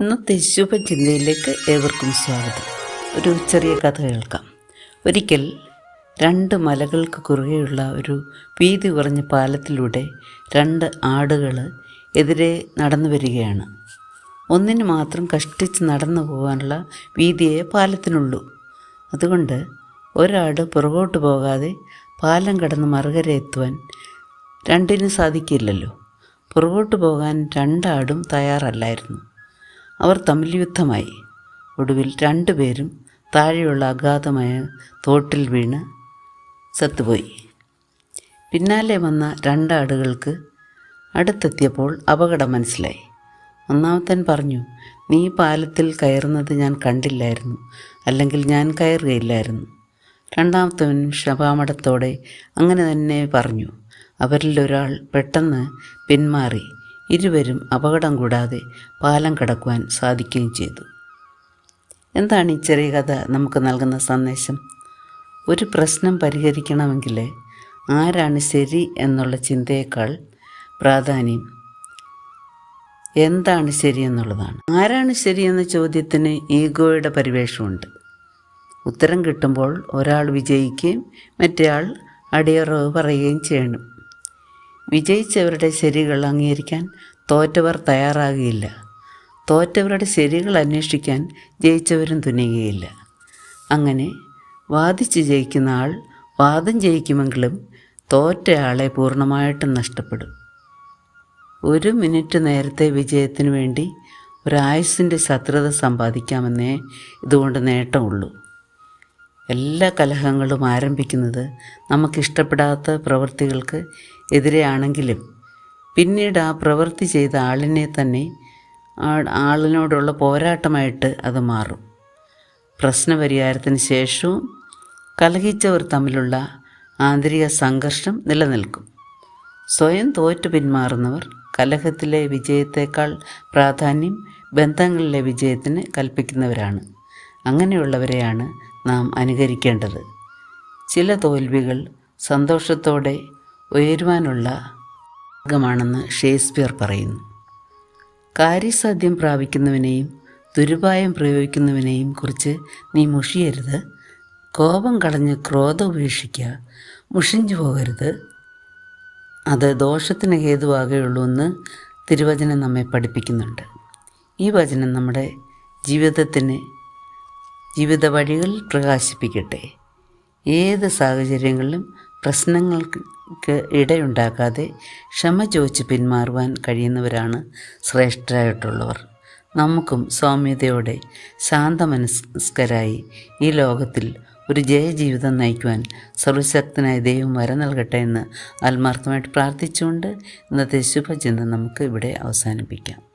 ഇന്നത്തെ ശുഭചിന്തയിലേക്ക് ഏവർക്കും സ്വാഗതം. ഒരു ചെറിയ കഥ കേൾക്കാം. ഒരിക്കൽ രണ്ട് മലകൾക്ക് കുറുകെയുള്ള ഒരു വീതി കുറഞ്ഞ പാലത്തിലൂടെ രണ്ട് ആടുകൾ എതിരെ നടന്നു വരികയാണ്. ഒന്നിന് മാത്രം കഷ്ടിച്ച് നടന്നു പോകാനുള്ള വീതിയെ പാലത്തിനുള്ളൂ. അതുകൊണ്ട് ഒരാട് പുറകോട്ട് പോകാതെ പാലം കടന്ന് മറുകര എത്തുവാൻ രണ്ടിനും സാധിക്കില്ലല്ലോ. പുറകോട്ട് പോകാൻ രണ്ടാടും തയ്യാറല്ലായിരുന്നു. അവർ തമ്മിൽ യുദ്ധമായി. ഒടുവിൽ രണ്ടുപേരും താഴെയുള്ള അഗാധമായ തോട്ടിൽ വീണ് ചത്തുപോയി. പിന്നാലെ വന്ന രണ്ടാടുകൾക്ക് അടുത്തെത്തിയപ്പോൾ അപകടം മനസ്സിലായി. ഒന്നാമത്തൻ പറഞ്ഞു നീ പാലത്തിൽ കയറുന്നത് ഞാൻ കണ്ടില്ലായിരുന്നു. അല്ലെങ്കിൽ ഞാൻ കയറുകയില്ലായിരുന്നു. രണ്ടാമത്തവൻ ക്ഷമാമടത്തോടെ അങ്ങനെ തന്നെ പറഞ്ഞു. അവരിലൊരാൾ പെട്ടെന്ന് പിന്മാറി. ഇരുവരും അപകടം കൂടാതെ പാലം കടക്കുവാൻ സാധിക്കുകയും ചെയ്തു. എന്താണ് ഈ ചെറിയ കഥ നമുക്ക് നൽകുന്ന സന്ദേശം? ഒരു പ്രശ്നം പരിഹരിക്കണമെങ്കിൽ ആരാണ് ശരി എന്നുള്ള ചിന്തയേക്കാൾ പ്രാധാന്യം എന്താണ് ശരി എന്നുള്ളതാണ്. ആരാണ് ശരി എന്ന ചോദ്യത്തിന് ഈഗോയുടെ പരിവേഷമുണ്ട്. ഉത്തരം കിട്ടുമ്പോൾ ഒരാൾ വിജയിക്കുകയും മറ്റേയാൾ അടിയറവ് പറയുകയും ചെയ്യണം. വിജയിച്ചവരുടെ ശരികൾ അംഗീകരിക്കാൻ തോറ്റവർ തയ്യാറാകുകയില്ല. തോറ്റവരുടെ ശരികൾ അന്വേഷിക്കാൻ ജയിച്ചവരും തുനിയുകയില്ല. അങ്ങനെ വാദിച്ച് ജയിക്കുന്ന ആൾ വാദം ജയിക്കുമെങ്കിലും തോറ്റയാളെ പൂർണമായിട്ടും നഷ്ടപ്പെടും. ഒരു മിനിറ്റ് നേരത്തെ വിജയത്തിന് വേണ്ടി ഒരായുസിന്റെ ശത്രുത സമ്പാദിക്കാമെന്നേ ഇതുകൊണ്ട് നേട്ടമുള്ളൂ. എല്ലാ കലഹങ്ങളും ആരംഭിക്കുന്നത് നമുക്കിഷ്ടപ്പെടാത്ത പ്രവൃത്തികൾക്ക് എതിരെയാണെങ്കിലും പിന്നീട് ആ പ്രവൃത്തി ചെയ്ത ആളിനെ തന്നെ ആളിനോടുള്ള പോരാട്ടമായിട്ട് അത് മാറും. പ്രശ്നപരിഹാരത്തിന് ശേഷവും കലഹിച്ചവർ തമ്മിലുള്ള ആന്തരിക സംഘർഷം നിലനിൽക്കും. സ്വയം തോറ്റു പിന്മാറുന്നവർ കലഹത്തിലെ വിജയത്തേക്കാൾ പ്രാധാന്യം ബന്ധങ്ങളിലെ വിജയത്തിന് കൽപ്പിക്കുന്നവരാണ്. അങ്ങനെയുള്ളവരെയാണ് നാം അനുകരിക്കേണ്ടത്. ചില തോൽവികൾ സന്തോഷത്തോടെ ഉയരുവാനുള്ള മാർഗമാണെന്ന് ഷേക്സ്പിയർ പറയുന്നു. കാര്യസാധ്യം പ്രാപിക്കുന്നവനെയും ദുരുപായം പ്രയോഗിക്കുന്നവനെയും കുറിച്ച് നീ മുഷിയരുത്. കോപം കളഞ്ഞ് ക്രോധം ഉപേക്ഷിക്കുക മുഷിഞ്ഞു പോകരുത്. അത് ദോഷത്തിന് ഹേതുവാകുകയുള്ളൂ എന്ന് തിരുവചനം നമ്മെ പഠിപ്പിക്കുന്നുണ്ട്. ഈ വചനം നമ്മുടെ ജീവിതത്തിന് ജീവിത വഴികളിൽ പ്രകാശിപ്പിക്കട്ടെ. ഏത് സാഹചര്യങ്ങളിലും പ്രശ്നങ്ങൾക്ക് ഇടയുണ്ടാക്കാതെ ക്ഷമ ചോദിച്ച് പിന്മാറുവാൻ കഴിയുന്നവരാണ് ശ്രേഷ്ഠരായിട്ടുള്ളവർ. നമുക്കും സൗമ്യതയോടെ ശാന്തമനസ്കരായി ഈ ലോകത്തിൽ ഒരു ജയജീവിതം നയിക്കുവാൻ സർവശക്തനായ ദൈവം വര നൽകട്ടെ എന്ന് ആത്മാർത്ഥമായിട്ട് പ്രാർത്ഥിച്ചുകൊണ്ട് ഇന്നത്തെ ശുഭചിന്ത നമുക്ക് ഇവിടെ അവസാനിപ്പിക്കാം.